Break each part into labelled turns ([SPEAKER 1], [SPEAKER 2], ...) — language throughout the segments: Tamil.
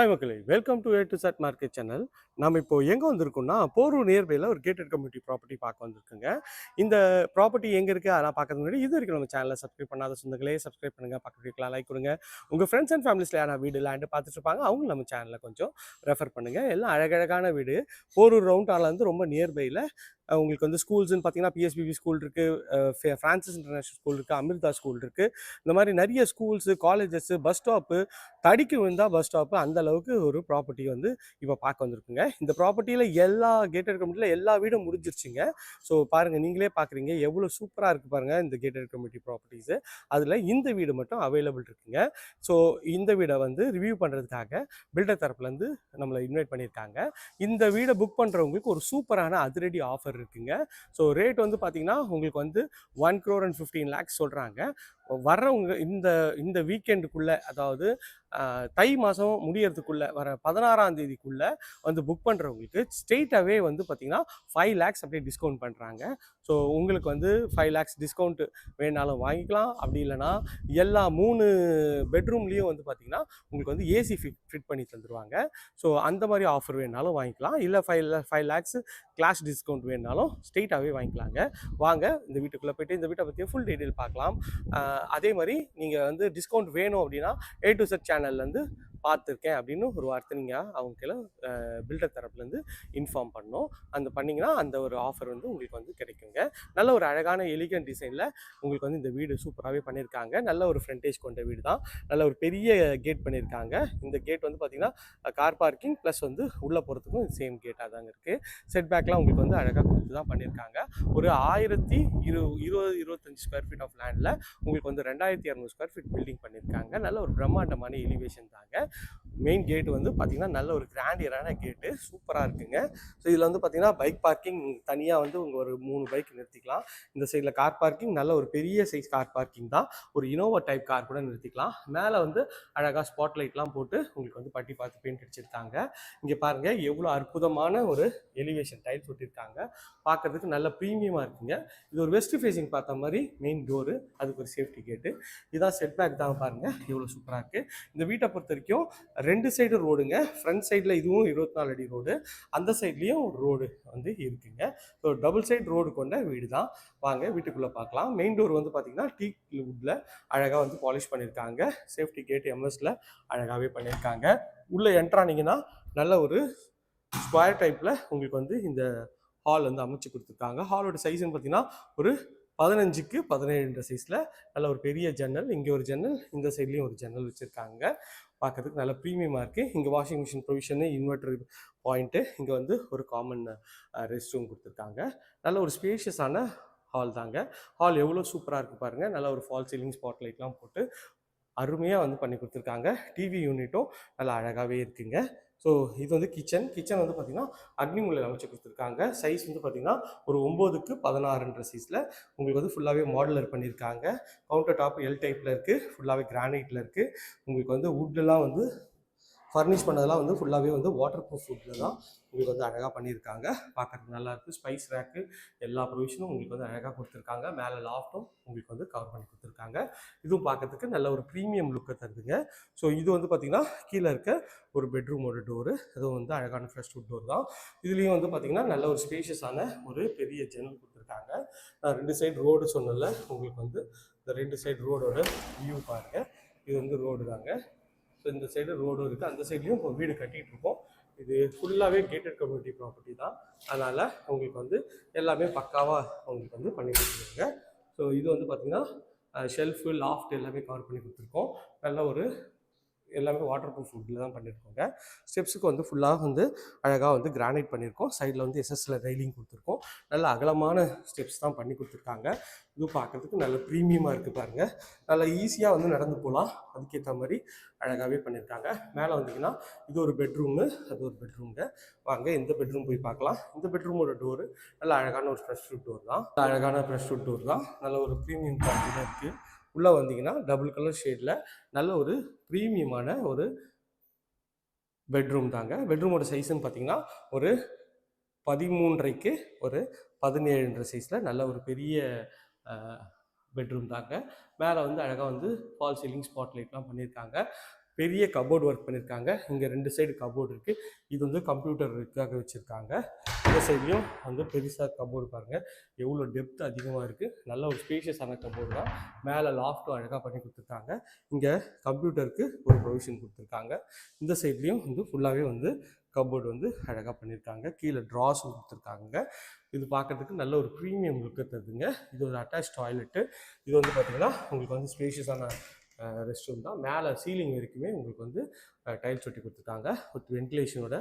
[SPEAKER 1] ஹாய் மக்களே welcome to A to Z market channel நம்ம இப்போ எங்கே வந்திருக்கோம்னா போரூர் நியர்பையில் ஒரு கேட்டட் கம்யூனிட்டி ப்ராப்பர்ட்டி பார்க்க வந்திருக்குங்க. இந்த ப்ராப்பர்ட்டி எங்கே இருக்குது அதெல்லாம் பார்க்கறது முன்னாடி இது வரைக்கும் நம்ம சேனலை சப்ஸ்கிரைப் பண்ணாத சொந்தங்களே சப்ஸ்கிரைப் பண்ணுங்கள் பக்கத்து வீட்டில் லைக் கொடுங்க. உங்கள் ஃப்ரெண்ட்ஸ் அண்ட் ஃபேமிலிஸில் யாரா வீடு லேண்டு பார்த்துட்டு இருப்பாங்க அவங்க நம்ம சேனலில் கொஞ்சம் ரெஃபர் பண்ணுங்கள் எல்லாம் அழகழகான வீடு. போரூர் ரவுண்ட் ஆலேருந்து ரொம்ப நியர்பையில் உங்களுக்கு வந்து ஸ்கூல்ஸ்னு பார்த்தீங்கன்னா பிஎஸ்பிபி ஸ்கூல் இருக்குது ஃப்ரான்சிஸ் இன்டர்நேஷனல் ஸ்கூல் இருக்குது அமிர்தா ஸ்கூல் இருக்குது இந்த மாதிரி நிறைய ஸ்கூல்ஸு காலேஜஸ்ஸு பஸ் ஸ்டாப்பு தடிக்கு விழுந்தால் பஸ் ஸ்டாப்பு அந்த அளவுக்கு ஒரு ப்ராப்பர்ட்டி வந்து இப்போ பார்க்க வந்திருக்குங்க. இந்த ப்ராப்பர்ட்டியில் எல்லா கேட்டட் கமிட்டியில் எல்லா வீடும் முடிஞ்சிருச்சுங்க. ஸோ பாருங்கள் நீங்களே பார்க்குறீங்க எவ்வளோ சூப்பராக இருக்குது பாருங்கள் இந்த கேட்டட் கமிட்டி ப்ராப்பர்ட்டிஸு அதில் இந்த வீடு மட்டும் அவைலபிள் இருக்குங்க. ஸோ இந்த வீடை வந்து ரிவ்யூ பண்ணுறதுக்காக பில்டர் தரப்புலேருந்து நம்மளை இன்வைட் பண்ணியிருக்காங்க. இந்த வீடை புக் பண்ணுறவங்களுக்கு ஒரு சூப்பரான அதிரடி ஆஃபர் இருக்குங்க. ஸோ ரேட் வந்து பார்த்தீங்கன்னா உங்களுக்கு வந்து one crore and fifteen lakhs சொல்கிறாங்க வர்றவங்க இந்த இந்த வீக்கெண்டுக்குள்ளே அதாவது தை மாதம் முடியறதுக்குள்ளே வர பதினாறாம் தேதிக்குள்ளே வந்து புக் பண்ணுறவங்களுக்கு ஸ்ட்ரெயிட்டாகவே வந்து பார்த்திங்கன்னா ஃபைவ் லேக்ஸ் அப்படியே டிஸ்கவுண்ட் பண்ணுறாங்க ஸோ உங்களுக்கு வந்து ஃபைவ் லேக்ஸ் டிஸ்கவுண்ட் வேணாலும் வாங்கிக்கலாம். அப்படி இல்லைன்னா எல்லா மூணு பெட்ரூம்லேயும் வந்து பார்த்திங்கன்னா உங்களுக்கு வந்து ஏசி ஃபிட் ஃபிட் பண்ணி தந்துடுவாங்க ஸோ அந்த மாதிரி ஆஃபர் வேணாலும் வாங்கிக்கலாம். இல்லை five five lakhs class discount வேணாலும் ஸ்ட்ரெயிட்டாகவே வாங்கிக்கலாங்க. வாங்க இந்த வீட்டுக்குள்ளே போய்ட்டு இந்த வீட்டை பற்றிய ஃபுல் டீட்டெயில் பார்க்கலாம். அதே மாதிரி நீங்கள் வந்து டிஸ்கவுண்ட் வேணும் அப்படின்னா ஏ டு செட் சேனல்லேருந்து பார்த்துருக்கேன் அப்படின்னு ஒரு வார்த்தை நீங்கள் அவங்க பில்டர் தரப்புலேருந்து இன்ஃபார்ம் பண்ணோம். அந்த பண்ணிங்கன்னா அந்த ஒரு ஆஃபர் வந்து உங்களுக்கு வந்து கிடைக்குங்க. நல்ல ஒரு அழகான எலிகன் டிசைனில் உங்களுக்கு வந்து இந்த வீடு சூப்பராகவே பண்ணியிருக்காங்க. நல்ல ஒரு ஃப்ரண்டேஜ் கொண்ட வீடு தான். நல்ல ஒரு பெரிய கேட் பண்ணியிருக்காங்க. இந்த கேட் வந்து பார்த்திங்கன்னா கார் பார்க்கிங் ப்ளஸ் வந்து உள்ளே போகிறதுக்கும் சேம் கேட்டாக தாங்க இருக்குது செட் பேக்லாம் உங்களுக்கு வந்து அழகாக கொடுத்து தான் பண்ணியிருக்காங்க. ஒரு ஆயிரத்தி இரு இருபது இருபத்தஞ்சி ஸ்கொயர் ஃபீட் ஆஃப் லேண்டில் உங்களுக்கு வந்து ரெண்டாயிரத்தி இரநூறு ஸ்கொயர் ஃபீட் பில்டிங் பண்ணியிருக்காங்க. நல்ல ஒரு பிரம்மாண்டமான எலிவேஷன் தாங்க. life. மெயின் கேட்டு வந்து பார்த்திங்கன்னா நல்ல ஒரு கிராண்டியரான கேட்டு சூப்பராக இருக்குங்க. ஸோ இதில் வந்து பார்த்திங்கன்னா பைக் பார்க்கிங் தனியாக வந்து உங்கள் ஒரு மூணு பைக் நிறுத்திக்கலாம். இந்த சைடில் கார் பார்க்கிங் நல்ல ஒரு பெரிய சைஸ் கார் பார்க்கிங் தான். ஒரு இனோவா டைப் கார் கூட நிறுத்திக்கலாம். மேலே வந்து அழகாக ஸ்பாட் லைட்லாம் போட்டு உங்களுக்கு வந்து பட்டி பார்த்து பெயிண்ட் அடிச்சிருக்காங்க. இங்கே பாருங்கள் எவ்வளோ அற்புதமான ஒரு எலிவேஷன் டைல்ஸ் ஒட்டியிருக்காங்க பார்க்கறதுக்கு நல்ல ப்ரீமியமாக இருக்குங்க. இது ஒரு வெஸ்ட் ஃபேஸிங் பார்த்த மாதிரி மெயின் டோரு அதுக்கு ஒரு சேஃப்டி கேட்டு இதுதான் செட் பேக் தான் பாருங்கள் எவ்வளோ சூப்பராக இருக்குது இந்த வீட்டை பொறுத்த வரைக்கும் ரெண்டு சைடு ரோடுங்க ஃப்ரண்ட் சைடில் இதுவும் இருபத்தி நாலு அடி ரோடு அந்த சைட்லேயும் ரோடு வந்து இருக்குங்க. ஸோ டபுள் சைடு ரோடு கொண்ட வீடு தான் வாங்க வீட்டுக்குள்ளே பார்க்கலாம். மெயின் டோர் வந்து பார்த்தீங்கன்னா டீ வுட்டில் அழகாக வந்து பாலிஷ் பண்ணியிருக்காங்க சேஃப்டி கேட் எம்எஸில் அழகாகவே பண்ணியிருக்காங்க உள்ளே என்ட்ரானிங்கன்னா நல்ல ஒரு ஸ்கொயர் டைப்பில் உங்களுக்கு வந்து இந்த ஹால் வந்து அமைச்சு கொடுத்துருக்காங்க. ஹாலோட சைஸ்ன்னு பார்த்தீங்கன்னா ஒரு பதினஞ்சுக்கு பதினேழுன்ற சைஸில் நல்ல ஒரு பெரிய ஜன்னல். இங்கே ஒரு ஜன்னல் இந்த சைட்லேயும் ஒரு ஜன்னல் வச்சுருக்காங்க. பார்க்கறதுக்கு நல்ல ப்ரீமியமாக இருக்குது இங்கே washing machine provision inverter point இங்கே வந்து ஒரு காமன் ரெஸ்ட் ரூம் கொடுத்துருக்காங்க. நல்ல ஒரு ஸ்பேஷியஸான ஹால் தாங்க. ஹால் எவ்வளோ சூப்பராக இருக்குது பாருங்கள் நல்ல ஒரு ஃபால் சீலிங் ஸ்பாட் லைட்லாம் போட்டு அருமையாக வந்து பண்ணி கொடுத்துருக்காங்க. டிவி யூனிட்டும் நல்லா அழகாகவே இருக்குங்க. ஸோ இது வந்து கிச்சன் கிச்சன் வந்து பார்த்திங்கன்னா அக்னி மூலையில் அமைச்சு கொடுத்துருக்காங்க. சைஸ் வந்து பார்த்திங்கன்னா ஒரு ஒம்போதுக்கு பதினாறுன்ற சைஸில் உங்களுக்கு வந்து ஃபுல்லாகவே மாடலர் பண்ணியிருக்காங்க கவுண்டர் டாப் எல் டைப்பில் இருக்குது ஃபுல்லாகவே கிரானைட்டில் இருக்குது உங்களுக்கு வந்து வுட்லாம் வந்து ஃபர்னிஷ் பண்ணதெல்லாம் வந்து ஃபுல்லாகவே வந்து வாட்டர் ப்ரூஃப் ஃபுட்டில் தான் உங்களுக்கு வந்து அழகாக பண்ணியிருக்காங்க. பார்க்கறதுக்கு நல்லா இருக்குது ஸ்பைஸ் ரேக்கு எல்லா ப்ரொவிஷனும் உங்களுக்கு வந்து அழகாக கொடுத்துருக்காங்க. மேலே லாஃப்ட்டும் உங்களுக்கு வந்து கவர் பண்ணி கொடுத்துருக்காங்க. இதுவும் பார்க்கறதுக்கு நல்ல ஒரு ப்ரீமியம் லுக்கை தருதுங்க. ஸோ இது வந்து பார்த்திங்கன்னா கீழே இருக்க ஒரு பெட்ரூமோட டோரு அதுவும் வந்து அழகான ஃப்ரெஷ் வுட் டோர் தான். இதுலேயும் வந்து பார்த்திங்கன்னா நல்ல ஒரு ஸ்பேஷியஸான ஒரு பெரிய ஜன்னல் கொடுத்துருக்காங்க. நான் ரெண்டு சைடு ரோடு சொன்னல உங்களுக்கு வந்து இந்த ரெண்டு சைடு ரோடோட வியூ பாருங்கள் இது வந்து ரோடு தாங்க. ஸோ இந்த சைடு ரோடும் இருக்குது அந்த சைட்லேயும் இப்போ வீடு கட்டிகிட்டு இருக்கோம். இது ஃபுல்லாகவே கேட்டட் கம்யூனிட்டி ப்ராப்பர்ட்டி தான். அதனால் உங்களுக்கு வந்து எல்லாமே பக்காவாக அவங்களுக்கு வந்து பண்ணி கொடுத்துருக்காங்க. ஸோ இது வந்து பார்த்திங்கன்னா ஷெல்ஃபு லாஃப்ட் எல்லாமே கவர் பண்ணி கொடுத்துருக்கோம். நல்ல ஒரு எல்லாமே வாட்டர் ப்ரூஃப் வுட்டில் தான் பண்ணியிருக்கோங்க ஸ்டெப்ஸுக்கு வந்து ஃபுல்லாக வந்து அழகாக வந்து கிரானைட் பண்ணியிருக்கோம் சைடில் வந்து எஸ்எஸ்ல ரெயிலிங் கொடுத்துருக்கோம். நல்ல அகலமான ஸ்டெப்ஸ் தான் பண்ணி கொடுத்துருக்காங்க. இது பார்க்கறதுக்கு நல்ல ப்ரீமியமாக இருக்குது பாருங்கள் நல்லா ஈஸியாக வந்து நடந்து போகலாம் அதுக்கேற்ற மாதிரி அழகாகவே பண்ணியிருக்காங்க மேலே வந்தீங்கன்னா இது ஒரு பெட்ரூமு அது ஒரு பெட்ரூம்ங்க வாங்க இந்த பெட்ரூம் போய் பார்க்கலாம். இந்த பெட்ரூமோட டோரு நல்ல அழகான ஒரு ஃப்ரெஷ் ஃபுட் டோர் தான். நல்ல அழகான ஃப்ரெஷ் ஃபுட் டோர் தான். நல்ல ஒரு ப்ரீமியம் தான் இருக்குது உள்ளே வந்தீங்கன்னா டபுள் கலர் ஷேடில் நல்ல ஒரு ப்ரீமியமான ஒரு பெட்ரூம் தாங்க. பெட்ரூமோட சைஸ்ன்னு பார்த்தீங்கன்னா ஒரு பதிமூன்றைக்கு ஒரு பதினேழுன்ற சைஸில் நல்ல ஒரு பெரிய பெட்ரூம் தாங்க. மேலே வந்து அழகாக வந்து ஃபால் சீலிங் ஸ்பாட் லைட்லாம் பண்ணியிருக்காங்க பெரிய கபோர்டு ஒர்க் பண்ணியிருக்காங்க இங்கே ரெண்டு சைடு கபோர்டு இருக்குது இது வந்து கம்ப்யூட்டருக்காக வச்சுருக்காங்க. இந்த சைட்லேயும் வந்து பெருசாக கபோர்டு பாருங்கள் எவ்வளோ டெப்த் அதிகமாக இருக்குது நல்ல ஒரு ஸ்பேஷியஸான கபோர்டு தான். மேலே லாஃப்ட்டும் அழகாக பண்ணி கொடுத்துருக்காங்க. இங்கே கம்ப்யூட்டருக்கு ஒரு ப்ரொவிஷன் கொடுத்துருக்காங்க. இந்த சைட்லேயும் வந்து ஃபுல்லாகவே வந்து கபோர்டு வந்து அழகாக பண்ணியிருக்காங்க கீழே ட்ராஸும் கொடுத்துருக்காங்க. இது பார்க்கறதுக்கு நல்ல ஒரு ப்ரீமியம் லுக்கு தருதுங்க. இது ஒரு அட்டாச் டாய்லெட்டு இது வந்து பார்த்திங்கன்னா உங்களுக்கு வந்து ஸ்பேஷியஸான ரெஸ்ட் ரூம் தான். மேலே சீலிங் வரைக்குமே உங்களுக்கு வந்து டைல்ஸ் ஒட்டி கொடுத்துருக்காங்க வித் வென்டிலேஷனோட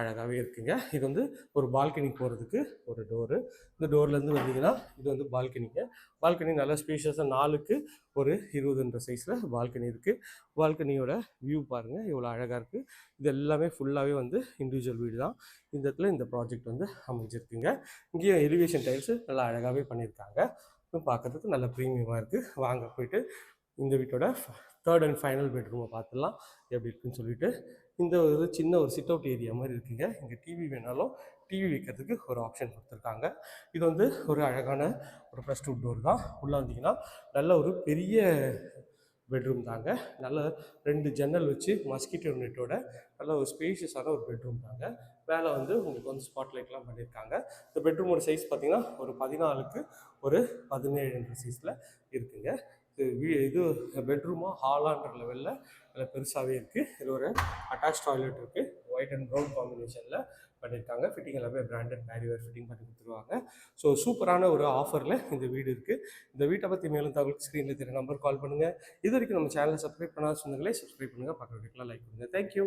[SPEAKER 1] அழகாகவே இருக்குங்க. இது வந்து ஒரு பால்கனி போகிறதுக்கு ஒரு டோரு இந்த டோர்லேருந்து வந்தீங்கன்னா இது வந்து பால்கனிங்க பால்கனி நல்லா ஸ்பேஷியஸாக நாலுக்கு ஒரு இருபதுன்ற சைஸில் பால்கனி இருக்குது பால்கனியோட வியூ பாருங்கள் இவ்வளோ அழகாக இருக்குது இது எல்லாமே ஃபுல்லாகவே வந்து இண்டிவிஜுவல் வீடு தான். இந்த இடத்துல இந்த ப்ராஜெக்ட் வந்து அமைஞ்சிருக்குங்க. இங்கேயும் எலிவேஷன் டைல்ஸு நல்லா அழகாகவே பண்ணியிருக்காங்க. பார்க்கறதுக்கு நல்ல ப்ரீமியமாக இருக்குது வாங்க போயிட்டு இந்த வீட்டோட தேர்ட் அண்ட் ஃபைனல் பெட்ரூமை பார்த்துடலாம் எப்படி இருக்குன்னு சொல்லிட்டு இந்த ஒரு சின்ன ஒரு சிட் அவுட் ஏரியா மாதிரி இருக்குங்க. இங்கே டிவி வேணாலும் டிவி வைக்கிறதுக்கு ஒரு ஆப்ஷன் கொடுத்துருக்காங்க. இது வந்து ஒரு அழகான ஒரு ப்ளஸ் டூ டோர் தான். உள்ளே வந்தீங்கன்னா நல்ல ஒரு பெரிய பெட்ரூம் தாங்க. நல்ல ரெண்டு ஜன்னல் வச்சு மஸ்கிட்டோ நெட்டோட நல்ல ஒரு ஸ்பேஷியஸான ஒரு பெட்ரூம் தாங்க. மேலே வந்து உங்களுக்கு வந்து ஸ்பாட்லைட்லாம் பண்ணியிருக்காங்க இந்த பெட்ரூமோட சைஸ் பார்த்தீங்கன்னா ஒரு பதினாலுக்கு ஒரு பதினேழுன்ற சைஸில் இருக்குங்க. இது வீ- இது பெட்ரூமாக ஹாலான்ற லெவலில் நல்லா பெருசாகவே இருக்குது இது ஒரு அட்டாச் டாய்லெட் இருக்குது ஒயிட் அண்ட் ப்ரௌன் காம்பினேஷனில் பண்ணியிருக்காங்க ஃபிட்டிங் எல்லாமே பிராண்டட் பேரிவேர் ஃபிட்டிங் பண்ணி கொடுத்துருவாங்க. ஸோ சூப்பரான ஒரு ஆஃபரில் இந்த வீடு இருக்குது இந்த வீட்டை பற்றி மேலும் தகவல் ஸ்க்ரீனில் தெரிய நம்பர் கால் பண்ணுங்கள் இது வரைக்கும் நம்ம சேனலை சப்ஸ்கிரைப் பண்ணாத சொன்னங்களே சப்ஸ்கிரைப் பண்ணுங்கள் பக்கத்துக்குலாம் லைக் பண்ணுங்கள் தேங்க்யூ